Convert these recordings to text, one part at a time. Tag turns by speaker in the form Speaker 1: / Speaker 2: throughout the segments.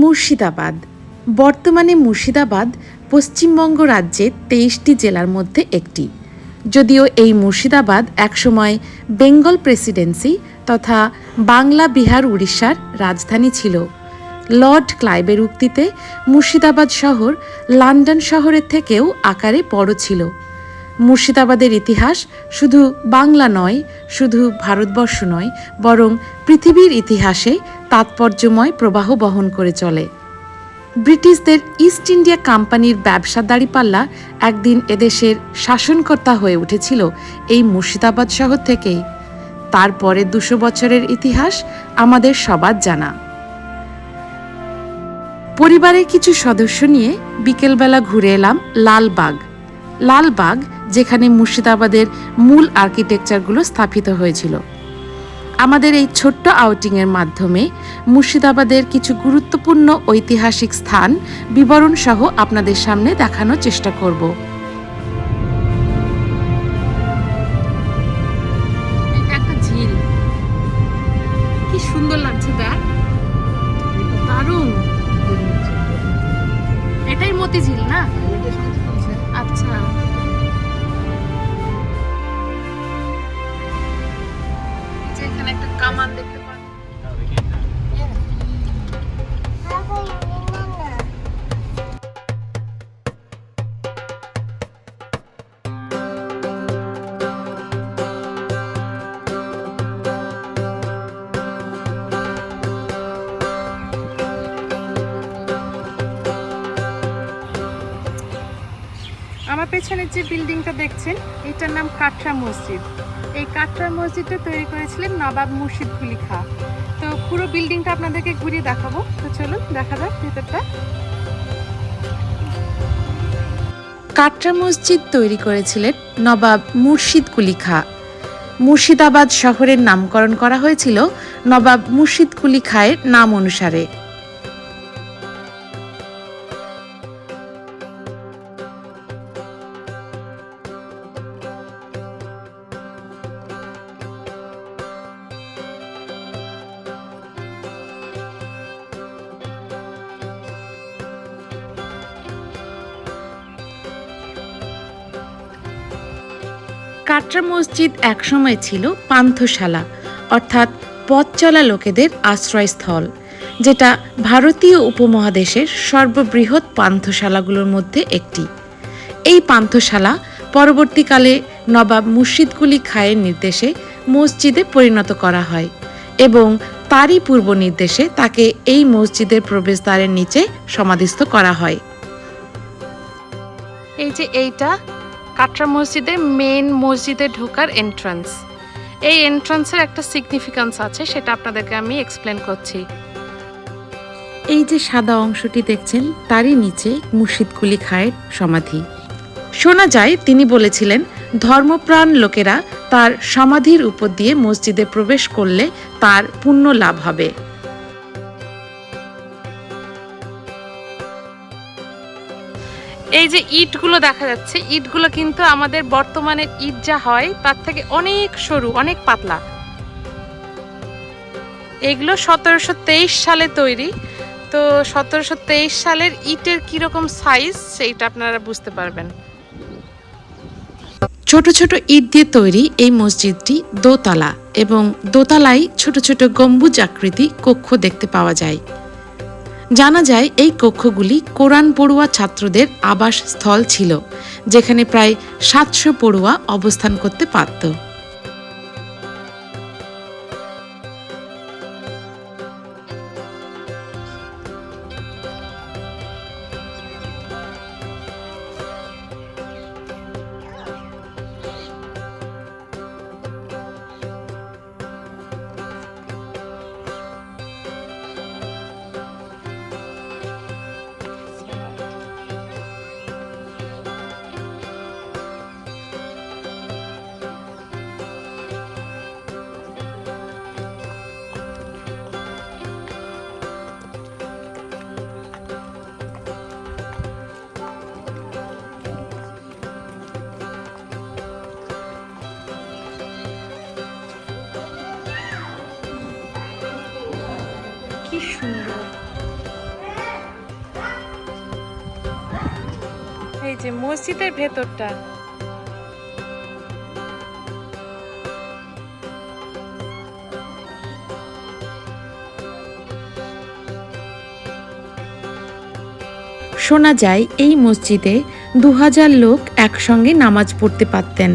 Speaker 1: মুর্শিদাবাদ। বর্তমানে মুর্শিদাবাদ পশ্চিমবঙ্গ রাজ্যের তেইশটি জেলার মধ্যে একটি। যদিও এই মুর্শিদাবাদ একসময় বেঙ্গল প্রেসিডেন্সি তথা বাংলা, বিহার, উড়িষ্যার রাজধানী ছিল। লর্ড ক্লাইবের উক্তিতে মুর্শিদাবাদ শহর লন্ডন শহরের থেকেও আকারে বড় ছিল। মুর্শিদাবাদের ইতিহাস শুধু বাংলা নয়, শুধু ভারতবর্ষ নয়, বরং পৃথিবীর ইতিহাসে তাৎপর্যময় প্রবাহ বহন করে চলে। ব্রিটিশদের ইস্ট ইন্ডিয়া কোম্পানির ব্যবসা দাঁড়িপাল্লা একদিন এদেশের শাসনকর্তা হয়ে উঠেছিল এই মুর্শিদাবাদ শহর থেকেই। তারপরে দুশো বছরের ইতিহাস আমাদের সবার জানা। পরিবারের কিছু সদস্য নিয়ে বিকেলবেলা ঘুরে এলাম লালবাগ। লালবাগ, যেখানে মুর্শিদাবাদের মূল আর্কিটেকচারগুলো স্থাপিত হয়েছিল। আমাদের এই ছোট্ট আউটিংয়ের মাধ্যমে মুর্শিদাবাদের কিছু গুরুত্বপূর্ণ ঐতিহাসিক স্থান বিবরণ সহ আপনাদের সামনে দেখানোর চেষ্টা করব। আমার পেছনে যে বিল্ডিংটা দেখছেন, এটার নাম কাটরা মসজিদ। এই কাটরা মসজিদটা তৈরি করেছিলেন নবাব মুর্শিদ কুলি খা। তো পুরো বিল্ডিংটা আপনাদেরকে ঘুরিয়ে দেখাবো। তো চলুন, দেখা যাক ভেতরটা। কাটরা মসজিদ তৈরি করেছিলেন নবাব মুর্শিদ কুলি খা। মুর্শিদাবাদ শহরের নামকরণ করা হয়েছিল নবাব মুর্শিদ কুলি খায়ের নাম অনুসারে। কাটরা মসজিদ একসময় ছিল পান্থশালা, অর্থাৎ পথ চলা লোকেদের আশ্রয়স্থল, যেটা ভারতীয় উপমহাদেশের সর্ববৃহৎ পান্থশালাগুলোর মধ্যে একটি। এই পান্থশালা পরবর্তীকালে নবাব মুর্শিদকুলি খায়ের নির্দেশে মসজিদে পরিণত করা হয় এবং তারই পূর্ব নির্দেশে তাকে এই মসজিদের প্রবেশদ্বারের নিচে সমাধিস্থ করা হয়। এই যে এইটা কাটরা মসজিদের মেন মসজিদে ঢোকার এন্ট্রান্স এই এন্ট্রান্সের একটা সিগনিফিক্যান্স আছে, সেটা আপনাদেরকে আমি এক্সপ্লেন করছি। এই যে সাদা অংশটি দেখছেন, তারই নিচে মুর্শিদ কুলি খায়ের সমাধি। শোনা যায়, তিনি বলেছিলেন, ধর্মপ্রাণ লোকেরা তার সমাধির উপর দিয়ে মসজিদে প্রবেশ করলে তার পুণ্য লাভ হবে। এই যে ইটগুলো দেখা যাচ্ছে, ইটগুলো কিন্তু আমাদের বর্তমানে ইট যা হয়, তার থেকে অনেক সরু, অনেক পাতলা। এগুলো সতেরোশো তেইশ সালে তৈরি। তো সতেরোশো তেইশ সালের ইটের কীরকম সাইজ সেইটা আপনারা বুঝতে পারবেন। ছোট ছোট ইট দিয়ে তৈরি এই মসজিদটি দোতলা এবং দোতলায় ছোট ছোট গম্বুজ আকৃতি কক্ষ দেখতে পাওয়া যায়। জানা যায় এই কক্ষগুলি কোরআন পড়ুয়া ছাত্রদের আবাসস্থল ছিল, যেখানে প্রায় সাতশো পড়ুয়া অবস্থান করতে পারত। মসজিদের ভেতরটা। শোনা যায় এই মসজিদে দু হাজার লোক একসঙ্গে নামাজ পড়তে পারতেন।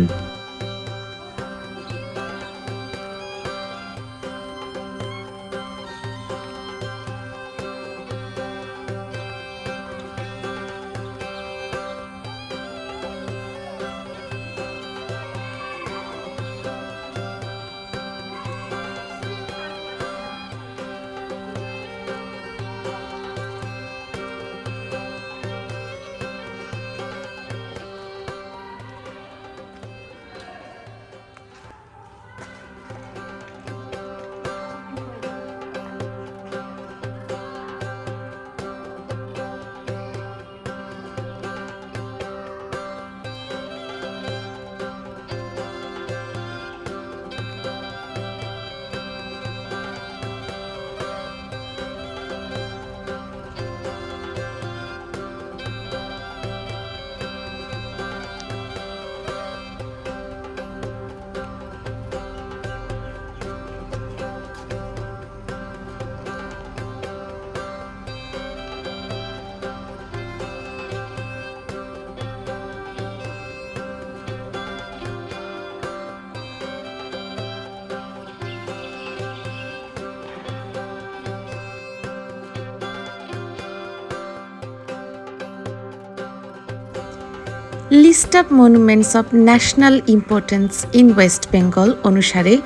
Speaker 1: List of monuments of national importance in West Bengal অনুসারে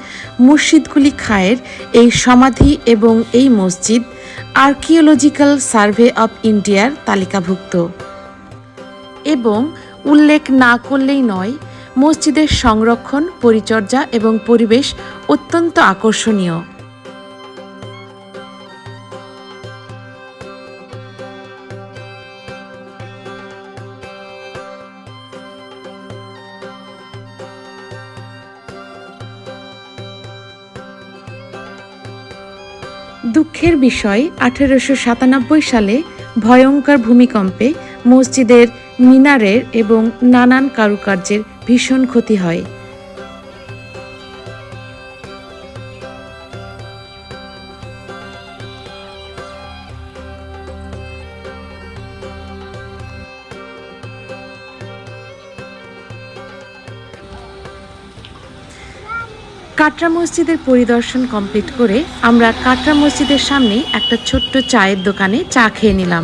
Speaker 1: মসজিদগুলি খায়ের এই সমাধি এবং এই মসজিদ আর্কিওলজিক্যাল সার্ভে অফ ইন্ডিয়ার তালিকাভুক্ত। এবং উল্লেখ না করলেই নয়, মসজিদের সংরক্ষণ, পরিচর্যা এবং পরিবেশ অত্যন্ত আকর্ষণীয়। বিষয় আঠেরোশো সাতানব্বই সালে ভয়ঙ্কর ভূমিকম্পে মসজিদের মিনারের এবং নানান কারুকার্যের ভীষণ ক্ষতি হয়। কাটরা মসজিদের পরিদর্শন কমপ্লিট করে আমরা কাটরা মসজিদের সামনেই একটা ছোট্ট চায়ের দোকানে চা খেয়ে নিলাম।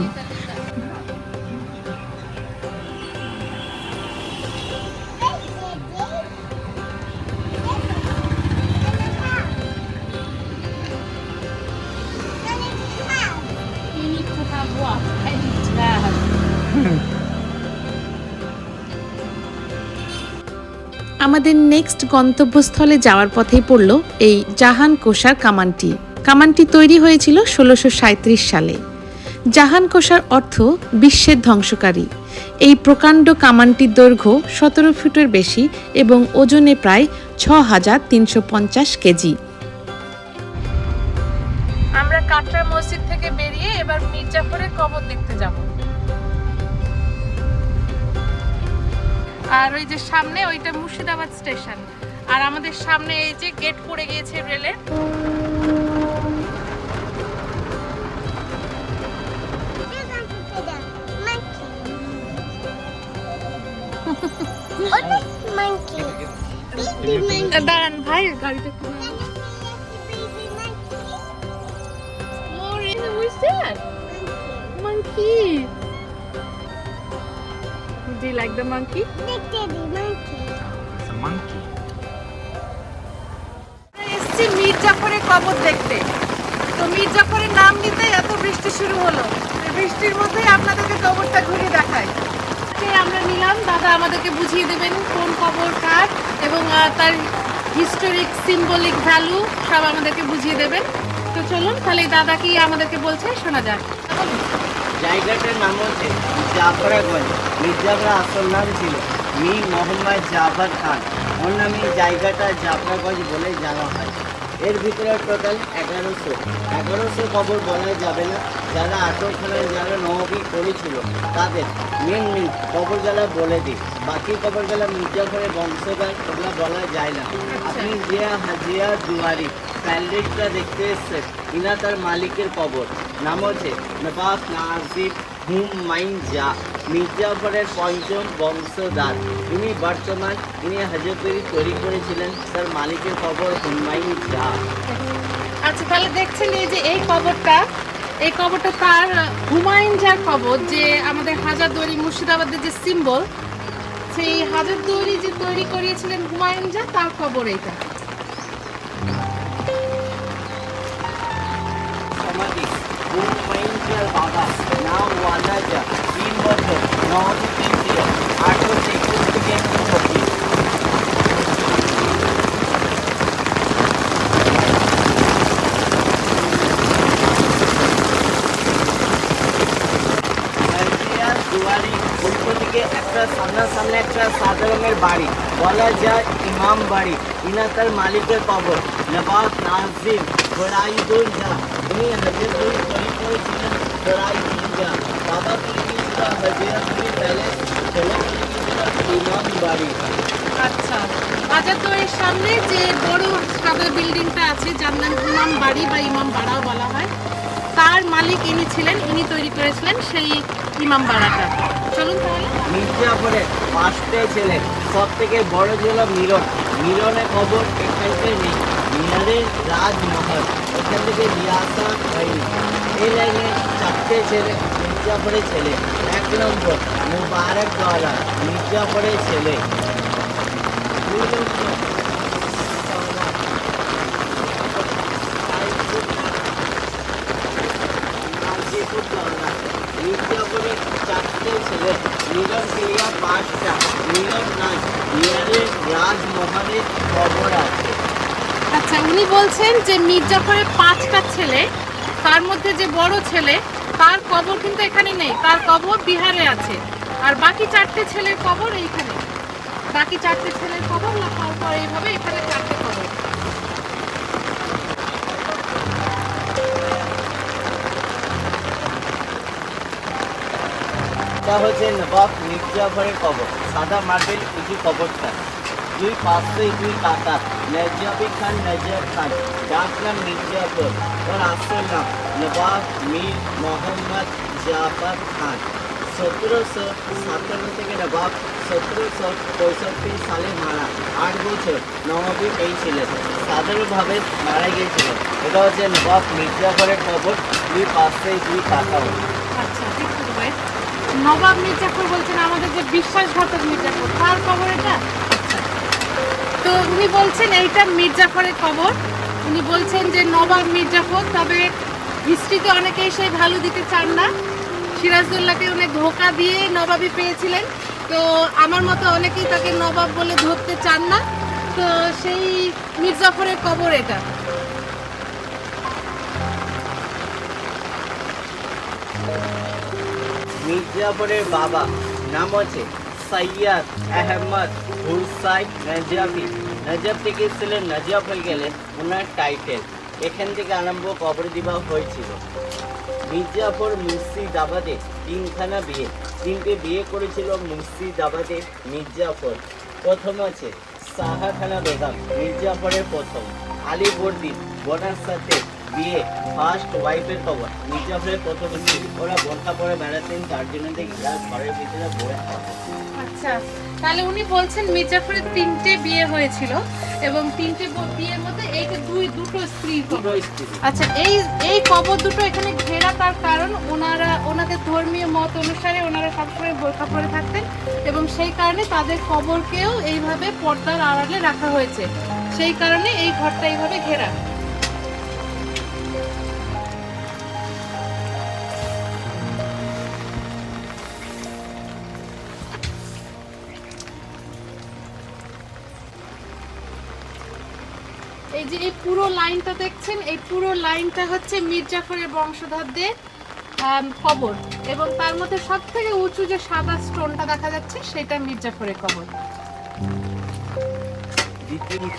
Speaker 1: নেক্সট গন্তব্যস্থলে যাওয়ার পথেই পড়ল এই জাহান কোষার কামানটি। কামানটি তৈরি হয়েছিল ষোলোশো সালে। জাহান কোষার অর্থ বিশ্বের ধ্বংসকারী। এই প্রকাণ্ড কামানটির দৈর্ঘ্য সতেরো ফুটের বেশি এবং ওজনে প্রায় ছ হাজার তিনশো পঞ্চাশ কেজি। আমরা কাটরা মসজিদ থেকে বেরিয়ে এবার মির্জাপুরের কবর দেখতে যাব। আর ওই যে সামনে ওইটা মুর্শিদাবাদ স্টেশন আর আমাদের সামনে এই যে গেট পড়ে গিয়েছে রেলের. দাঁড়ান ভাই গাড়িটা? Monkey. Do you like the monkey?
Speaker 2: Big daddy monkey.
Speaker 3: It's a monkey.
Speaker 1: এসছি মির্জাফরের কবর দেখতে। তো মির্জাফরের নাম নিতে এত বৃষ্টি শুরু হলো। এই বৃষ্টির মধ্যেই আপনাদেরকে কবরটা ঘুরে দেখাই। আজকে আমরা নিলাম। দাদা আমাদেরকে বুঝিয়ে দেবেন কোন কবর কার এবং তার হিস্টোরিক সিম্বলিক ভ্যালু সব আমাদেরকে বুঝিয়ে দেবেন। তো চলুন তাহলে দাদা কি আমাদেরকে বলছে? শোনা যাক।
Speaker 4: জায়গাটার নাম হচ্ছে জাফরাগঞ্জ। মির্জাফরা আসল নাম ছিল মীর মোহাম্মদ জাফর খান। ওর নামে জায়গাটা জাফরাগঞ্জ বলে জানা হয়। এর ভিতরে টোটাল এগারোশো। এগারোশো কবর বলা যাবে না। যারা আটকখানায় যারা নবী করেছিল তাদের মেন মেন কবর যারা বলে দিই। বাকি কবর যারা মির্জাফরের বংশধর, ওগুলো বলা যায় না। আপনি জিয়া হাজিয়া দুয়ারি প্যান্ডেলটা দেখতে এসছেন ইনা তার মালিকের কবর। নাম হচ্ছে নবাব নাজিব হুম মাইন জা মির্জাফরের পঞ্চম বংশধর। ইনি বর্তমান ইনি হাজতপুরি তৈরি করেছিলেন তার মালিকের কবর হুমায়ুন জা
Speaker 5: আচ্ছা তাহলে দেখছেন এই যে এই কবরটা এই কবরটা তার হুমায়ুন যার কবর, যে আমাদের হাজারদুয়ারি মুর্শিদাবাদের যে সিম্বল সেই হাজারদুয়ারি যে তৈরি করিয়েছিলেন হুমায়ুন যা তার কবর এইটা।
Speaker 4: বাবা নাম ওয়ানাজা তিন বছর নবদ্বীপ ছিল আঠারোশো একুশ থেকে চব্বিশ নাইজেরিয়ার দুয়ারি উল্টো দিকে একটা সামনাসামনি একটা সাদা রঙের বাড়ি বলা যায় ইমাম বাড়ি ইনা তার মালিকের কবর নবাব নাজিম ফরাইদুল জা উনি হাজিরপুরি তৈরি করেছিলেন ফরাইদুল জা বাবা তৈরি করেছিল হাজিরপুরি প্যালেস তৈরি করেছিল ইমাম বাড়ি?
Speaker 5: আচ্ছা হাজারদুয়ারির সামনে যে বড় সাদা বিল্ডিংটা আছে যার নাম ইমাম বাড়ি বা ইমাম বাড়াও বলা হয় তার মালিক ইনি ছিলেন ইনি তৈরি করেছিলেন সেই ইমাম বাড়াটা। চলুন তাহলে।
Speaker 4: মির্জাপুরের পাঁচটাই ছেলে সব থেকে বড় ছিল মিলন মিলনের খবর এখানকার নেই। মিলনের রাজমহল এখান থেকে নিয়ে আসা হয়নি। এই লাইনে চারটে ছেলে এক নম্বর, মুবারক দ্বারা মির্জাপুরের ছেলে। দুই নম্বর ছেলে ক্রিয়া পাঁচটা মিলন নাচ মিলনের রাজমহলের খবর আছে
Speaker 5: আচ্ছা উনি বলছেন যে মির্জাফরের পাঁচটা ছেলে তার মধ্যে যে বড় ছেলে, তার কবর কিন্তু এখানে নেই। তার কবর বিহারে আছে। আর বাকি চারটে ছেলের কবর এইখানে। বাকি চারটে ছেলের কবর লেখার পর এইভাবে এখানে চারটে কবর।
Speaker 4: হচ্ছে নবাব মির্জাফরের কবর। সাদা মার্বেল কিছু কবরটা। দুই পাঁচশো দুই কাতা নজাবি খান নজর খান নাম মির্জাফর ওর আসল নাম নবাব মীর মোহাম্মদ জাফর খান সতেরোশো সাতান্ন থেকে নবাব সতেরোশো পঁয়ষট্টি সালে মারা আট বছর নবাবী পেয়েছিলেন সাধারণভাবে মারা গিয়েছিলেন এটা হচ্ছে নবাব মির্জাফরের কবর দুই পাঁচশো দুই কাতা
Speaker 5: আচ্ছা নবাব মির্জাফর বলছেন আমাদের যে বিশ্বাসঘাতক মির্জাফর, তার কবর এটা। তো উনি বলছেন এইটা মির্জাফরের কবর। উনি বলছেন যে নবাব মির্জাফর, তবে হিস্ট্রিতে অনেকেই সেই ভ্যালু দিতে চান না। সিরাজদৌল্লাকে অনেক ধোকা দিয়ে নবাবই পেয়েছিলেন। তো আমার মতো অনেকেই তাকে নবাব বলে ধরতে চান না। তো সেই মির্জাফরের কবর এটা।
Speaker 4: মির্জাপুরের বাবা, নাম হচ্ছে সৈয়দ আহমদ হুসাইন নজাফি। নজাব থেকে ছিলেন নজাব হয়ে গেলে ওনার টাইটেল এখান থেকে আরম্ভ কবর দিবা হয়েছিল। মির্জাফর মুর্শিদাবাদে তিনখানা বিয়ে। তিনটে বিয়ে করেছিল মুর্শিদাবাদে মির্জাফর। প্রথম আছে সাহাখানা বেগম, মির্জাফরের প্রথম। আলিবর্দি বোনার সাথে বিয়ে ফার্স্ট ওয়াইফের খবর। মির্জাফরের প্রথম স্ত্রী ওরা বোরখা পরে বেড়াতেন তার জন্য দেখি। ঘরের ভিতরে বয়ে
Speaker 5: আচ্ছা তাহলে উনি বলছেন মির্জাফরের তিনটে বিয়ে হয়েছিল এবং তিনটে বিয়ের মধ্যে এইটা দুই দুটো স্ত্রী
Speaker 4: দুটো স্ত্রী।
Speaker 5: আচ্ছা এই এই কবর দুটো এখানে ঘেরা তার কারণ ওনারা ওনাদের ধর্মীয় মত অনুসারে ওনারা সবসময় বোরখা পরে থাকতেন এবং সেই কারণে তাদের কবরকেও এইভাবে পর্দার আড়ালে রাখা হয়েছে। সেই কারণে এই ঘরটা এইভাবে ঘেরা। যে এই পুরো লাইনটা দেখছেন এই পুরো লাইনটা হচ্ছে মির্জাফরের বংশধরদের কবর। এবং তার মধ্যে সব থেকে উঁচু যে সাদা স্টোনটা দেখা যাচ্ছে সেটা মির্জাফরের কবর।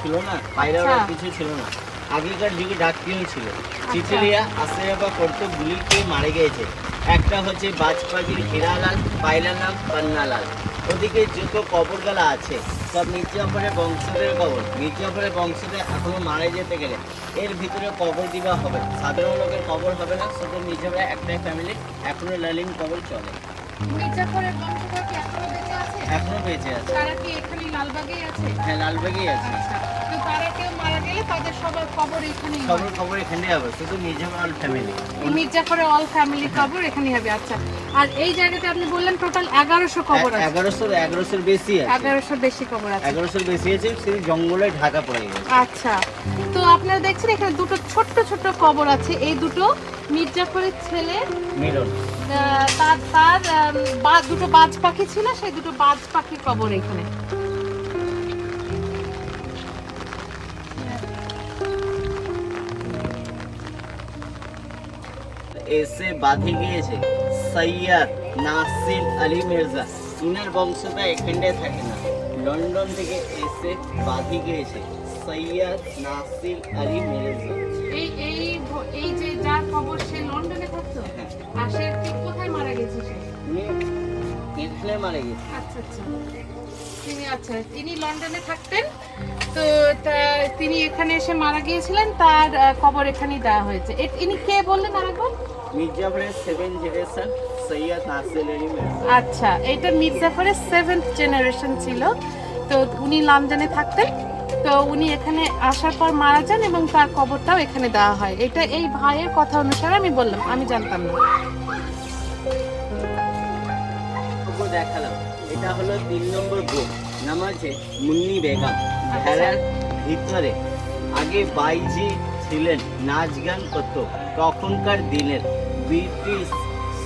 Speaker 4: ছিল না পায়রা
Speaker 5: আচ্ছা।
Speaker 4: কিছু ছিল না। আগেকার যুগে ডাকপিয়ন ছিল। চিচিলিয়া আশ্রয় বা করতো গুলি খেয়ে মারা গিয়েছে? একটা হচ্ছে বাজপাখির হীরালাল পাইলার নাম পান্নালাল ওদিকে যত কবরগালা আছে সব মির্জাফরের বংশধরের কবর। মির্জাফরের বংশধর এখনও মারা যেতে গেলে এর ভিতরে কবর দিবা হবে। সাধারণ লোকের কবর হবে না শুধু মির্জাফরের একটাই ফ্যামিলি এখনও লালিন কবর চলে।
Speaker 5: মির্জাফরের বংশধর এখনও বেঁচে আছে?
Speaker 4: এখনও বেঁচে আছে।
Speaker 5: তারা কি এখানে লালবাগেই আছে?
Speaker 4: হ্যাঁ লালবাগেই আছে।
Speaker 5: আচ্ছা। তারা কেউ মারা গেলে তাদের সবার কবর এখানেই
Speaker 4: খবর খবর হবে শুধু মির্জাফর ফ্যামিলি
Speaker 5: মির্জাফরের অল ফ্যামিলি কবর এখানেই হবে আচ্ছা। আর এই জায়গাতে আপনি বললেন টোটাল এগারোশো কবর আছে।
Speaker 4: এগারোশোর এগারোশোর বেশি আছে।
Speaker 5: এগারোশোর বেশি কবর আছে।
Speaker 4: এগারোশোর বেশি আছে সেই জঙ্গলে ঢাকা পড়ে গেছে।
Speaker 5: আচ্ছা। তো আপনারা দেখছেন এখানে দুটো ছোট্ট ছোট্ট কবর আছে। এই দুটো মির্জাফরের ছেলে
Speaker 4: মিলন।
Speaker 5: তার তার বা- দুটো বাজ পাখি ছিল সেই দুটো বাজ পাখির কবর এখানে।
Speaker 4: এসে বাঁধে গিয়েছে সৈয়দ নাসির আলী মির্জা ইনার বংশটা এখানটায় থাকে না লন্ডন থেকে এসে বাঁধে গিয়েছে সৈয়দ নাসির আলী মির্জা
Speaker 5: এই এই এই যে যার কবর সে লন্ডনে থাকতো?
Speaker 4: হ্যাঁ।
Speaker 5: আর সে কোথায় মারা গেছে সে?
Speaker 4: এখানে মারা গেছে।
Speaker 5: আচ্ছা আচ্ছা। তিনি আচ্ছা তিনি লন্ডনে থাকতেন। তো তিনি এখানে এসে মারা গিয়েছিলেন তার কবর এখানেই দেওয়া হয়েছে। ইনি কে বললেন আরেকবার?
Speaker 4: মির্জাফরের সেভেন জেনারেশন সৈয়দ নাসির
Speaker 5: আচ্ছা এটা মির্জাফরের সেভেন্থ জেনারেশন ছিল। তো উনি লন্ডনে থাকতেন। তো উনি এখানে আসার পর মারা যান এবং তার কবরটাও এখানে দেওয়া হয়। এটা এই ভাইয়ের কথা অনুসারে আমি বললাম আমি জানতাম না।
Speaker 4: দেখালাম। এটা হলো তিন নম্বর বুক নাম আছে মুন্নি বেগম ভেড়ার ভিতরে আগে বাইজি ছিলেন, নাচ গান করতো। তখনকার দিনের ব্রিটিশ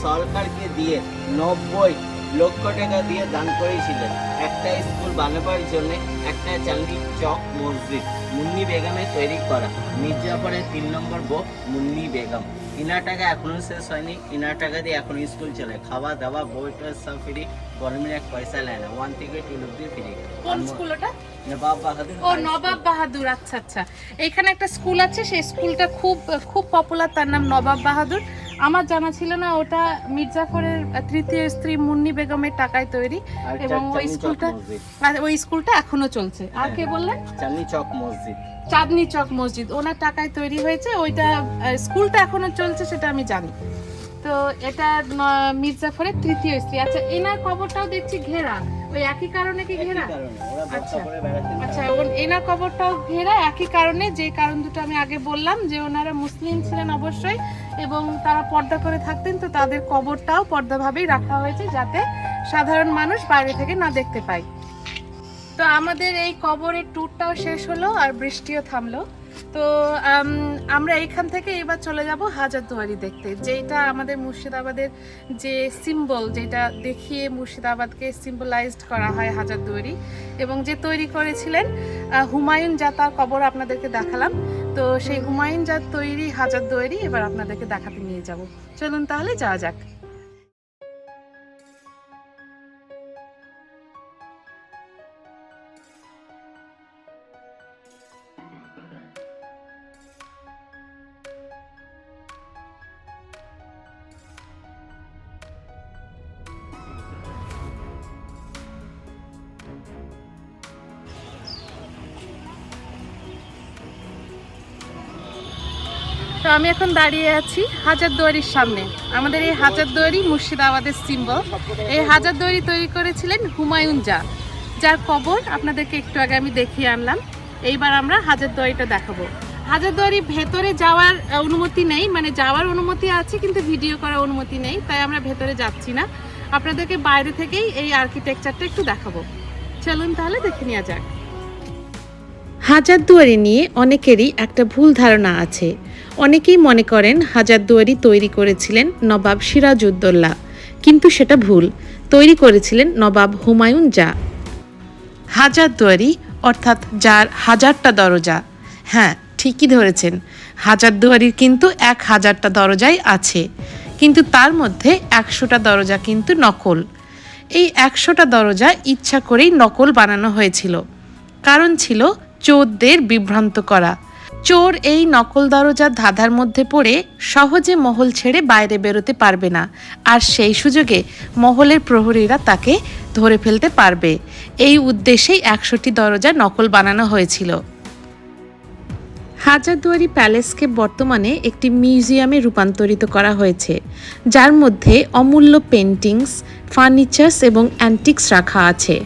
Speaker 4: সরকারকে দিয়ে নব্বই লক্ষ টাকা দিয়ে দান করেছিলেন। একটা স্কুল বানাবার জন্য একটা চান্দি চক মসজিদ মুন্নি বেগমে তৈরি করা। মির্জাপুরের তিন নম্বর বুক মুন্নি বেগম। ইনার টাকা এখনও শেষ হয়নি ইনার টাকা দিয়ে এখনও স্কুল চলে। খাওয়া দাওয়া, বইটা সব ফ্রি গভর্নমেন্ট এক পয়সা নেয় না ওয়ান থেকে টু অব্দি ফ্রি
Speaker 5: কোন স্কুল ওটা?
Speaker 4: নবাব বাহাদুর।
Speaker 5: ও নবাব বাহাদুর আচ্ছা আচ্ছা। এখানে একটা স্কুল আছে সেই স্কুলটা খুব খুব পপুলার তার নাম নবাব বাহাদুর। আমার জানা ছিল না ওটা মির্জাফরের তৃতীয় স্ত্রী মুন্নি বেগমের টাকায় তৈরি। এবং ওই স্কুলটা ওই স্কুলটা এখনও চলছে। আর কে বললেন?
Speaker 4: চাঁদনি চক মসজিদ।
Speaker 5: চাঁদনি চক মসজিদ। ওনার টাকায় তৈরি হয়েছে ওইটা স্কুলটা এখনও চলছে সেটা আমি জানি। তো এটা মির্জাফরের তৃতীয় স্ত্রী। আচ্ছা এনার কবরটাও দেখছি ঘেরা। ওই একই কারণে কি ঘেরা? আচ্ছা। আচ্ছা এনার কবরটাও ঘেরা একই কারণে যে কারণ দুটো আমি আগে বললাম যে ওনারা মুসলিম ছিলেন অবশ্যই এবং তারা পর্দা করে থাকতেন তো তাদের কবরটাও পর্দাভাবেই রাখা হয়েছে যাতে সাধারণ মানুষ বাইরে থেকে না দেখতে পায়। তো আমাদের এই কবরের ট্যুরটাও শেষ হলো আর বৃষ্টিও থামলো। তো আমরা এখান থেকে এবার চলে যাব হাজারদুয়ারি দেখতে যেটা আমাদের মুর্শিদাবাদের যে সিম্বল যেটা দেখিয়ে মুর্শিদাবাদকে সিম্বলাইজড করা হয় হাজারদুয়ারি, এবং যে তৈরি করেছিলেন হুমায়ুন যা তার কবর আপনাদেরকে দেখালাম, তো সেই হুমায়ুন যার তৈরি হাজারদুয়ারি এবার আপনাদেরকে দেখাতে নিয়ে যাব। চলুন তাহলে যাওয়া যাক। তো আমি এখন দাঁড়িয়ে আছি হাজারদুয়ারির সামনে। আমাদের এই হাজারদুয়ারি মুর্শিদাবাদের সিম্বল এই হাজারদুয়ারি তৈরি করেছিলেন হুমায়ুন জা যার কবর আপনাদেরকে একটু আগে আমি দেখিয়ে আনলাম। এইবার আমরা হাজারদুয়ারিটা দেখাবো। হাজারদুয়ারি ভেতরে যাওয়ার অনুমতি নেই। মানে যাওয়ার অনুমতি আছে, কিন্তু ভিডিও করার অনুমতি নেই। তাই আমরা ভেতরে যাচ্ছি না। আপনাদেরকে বাইরে থেকেই এই আর্কিটেকচারটা একটু দেখাবো। চলুন তাহলে দেখে নেওয়া যাক।
Speaker 1: হাজারদুয়ারি নিয়ে অনেকেরই একটা ভুল ধারণা আছে। অনেকেই মনে করেন হাজারদুয়ারি তৈরি করেছিলেন নবাব সিরাজউদ্দৌলা। কিন্তু সেটা ভুল। তৈরি করেছিলেন নবাব হুমায়ুন জা হাজারদুয়ারি অর্থাৎ যার হাজারটা দরজা। হ্যাঁ ঠিকই ধরেছেন। হাজারদুয়ারির কিন্তু এক হাজারটা দরজাই আছে। কিন্তু তার মধ্যে একশোটা দরজা কিন্তু নকল। এই একশোটা দরজা ইচ্ছা করেই নকল বানানো হয়েছিল। কারণ ছিল চোরদের বিভ্রান্ত করা। চোর এই নকল দরজার ধাঁধার মধ্যে পড়ে সহজে মহল ছেড়ে বাইরে বেরোতে পারবে না। আর সেই সুযোগে মহলের প্রহরীরা তাকে ধরে ফেলতে পারবে। এই উদ্দেশ্যেই একশোটি দরজা নকল বানানো হয়েছিল। হাজারদুয়ারি প্যালেসকে বর্তমানে একটি মিউজিয়ামে রূপান্তরিত করা হয়েছে, যার মধ্যে অমূল্য পেন্টিংস ফার্নিচার্স এবং অ্যান্টিক্স রাখা আছে।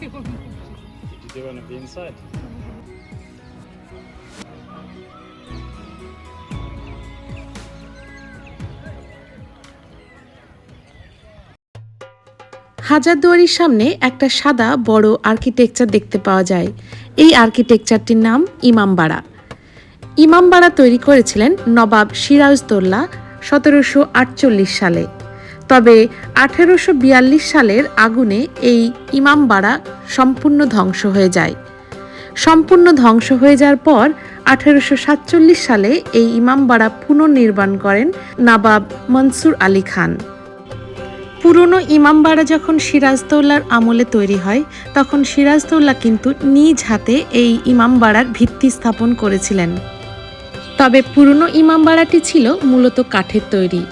Speaker 6: Did you do one of the inside?
Speaker 1: হাজারদুয়ারির সামনে একটা সাদা বড় আর্কিটেকচার দেখতে পাওয়া যায়। এই আর্কিটেকচারটির নাম ইমামবাড়া। ইমামবাড়া তৈরি করেছিলেন নবাব সিরাজদৌল্লা সতেরোশো আটচল্লিশ সালে। তবে আঠেরোশো বিয়াল্লিশ সালের আগুনে এই ইমামবাড়া সম্পূর্ণ ধ্বংস হয়ে যায়। সম্পূর্ণ ধ্বংস হয়ে যাওয়ার পর আঠেরোশো সাতচল্লিশ সালে এই ইমামবাড়া পুনর্নির্মাণ করেন নবাব মনসুর আলী খান। পুরনো ইমামবাড়া যখন সিরাজদৌল্লার আমলে তৈরি হয়, তখন সিরাজদৌল্লা কিন্তু নিজ হাতে এই ইমামবাড়ার ভিত্তি স্থাপন করেছিলেন। তবে পুরনো ইমামবাড়াটি ছিল মূলত কাঠের তৈরি।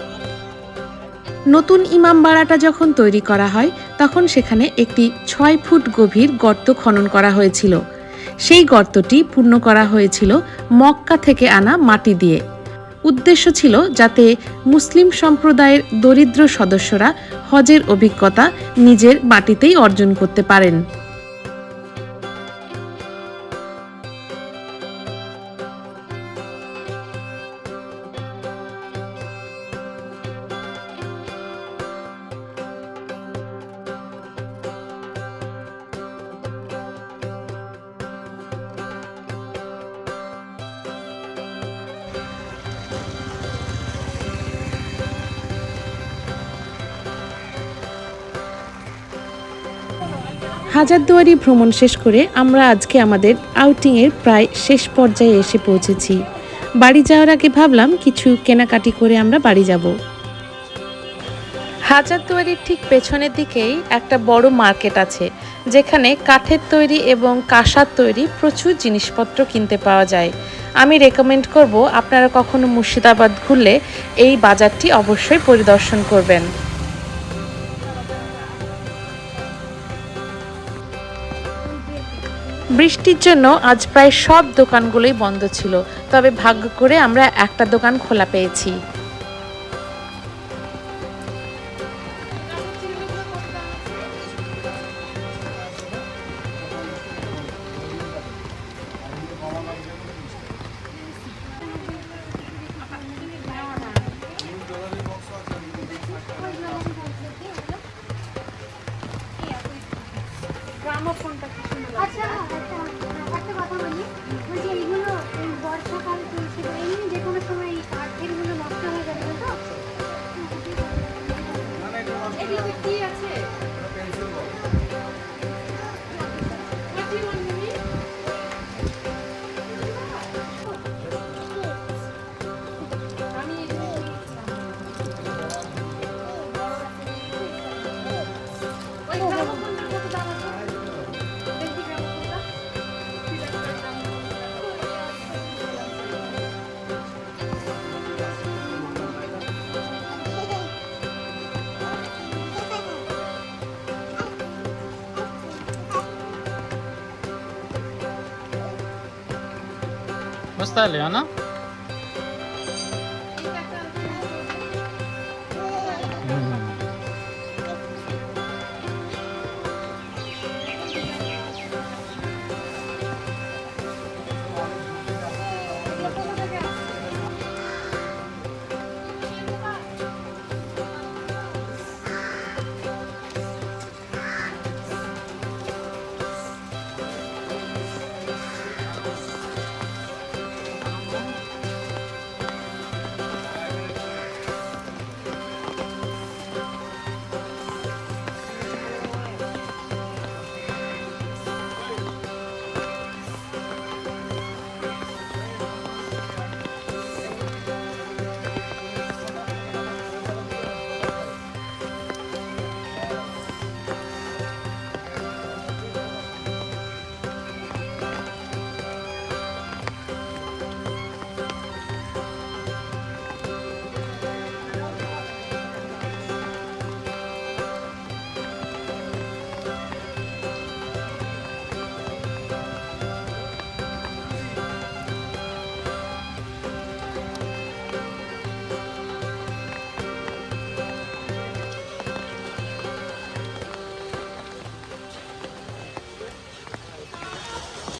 Speaker 1: নতুন ইমামবাড়াটা যখন তৈরি করা হয়, তখন সেখানে একটি ছয় ফুট গভীর গর্ত খনন করা হয়েছিল। সেই গর্তটি পূর্ণ করা হয়েছিল মক্কা থেকে আনা মাটি দিয়ে। উদ্দেশ্য ছিল যাতে মুসলিম সম্প্রদায়ের দরিদ্র সদস্যরা হজের অভিজ্ঞতা নিজের মাটিতেই অর্জন করতে পারেন। হাজারদুয়ারি ভ্রমণ শেষ করে আমরা আজকে আমাদের আউটিংয়ের প্রায় শেষ পর্যায়ে এসে পৌঁছেছি। বাড়ি যাওয়ার আগে ভাবলাম কিছু কেনাকাটি করে আমরা বাড়ি যাব। হাজারদুয়ারির ঠিক পেছনের দিকেই একটা বড় মার্কেট আছে, যেখানে কাঠের তৈরি এবং কাঁসার তৈরি প্রচুর জিনিসপত্র কিনতে পাওয়া যায়। আমি রেকমেন্ড করব আপনারা কখনো মুর্শিদাবাদ ঘুরলে এই বাজারটি অবশ্যই পরিদর্শন করবেন। বৃষ্টির জন্য আজ প্রায় সব দোকানগুলোই বন্ধ ছিল, তবে ভাগ্য করে আমরা একটা দোকান খোলা পেয়েছি।
Speaker 6: বুঝতে পারলি না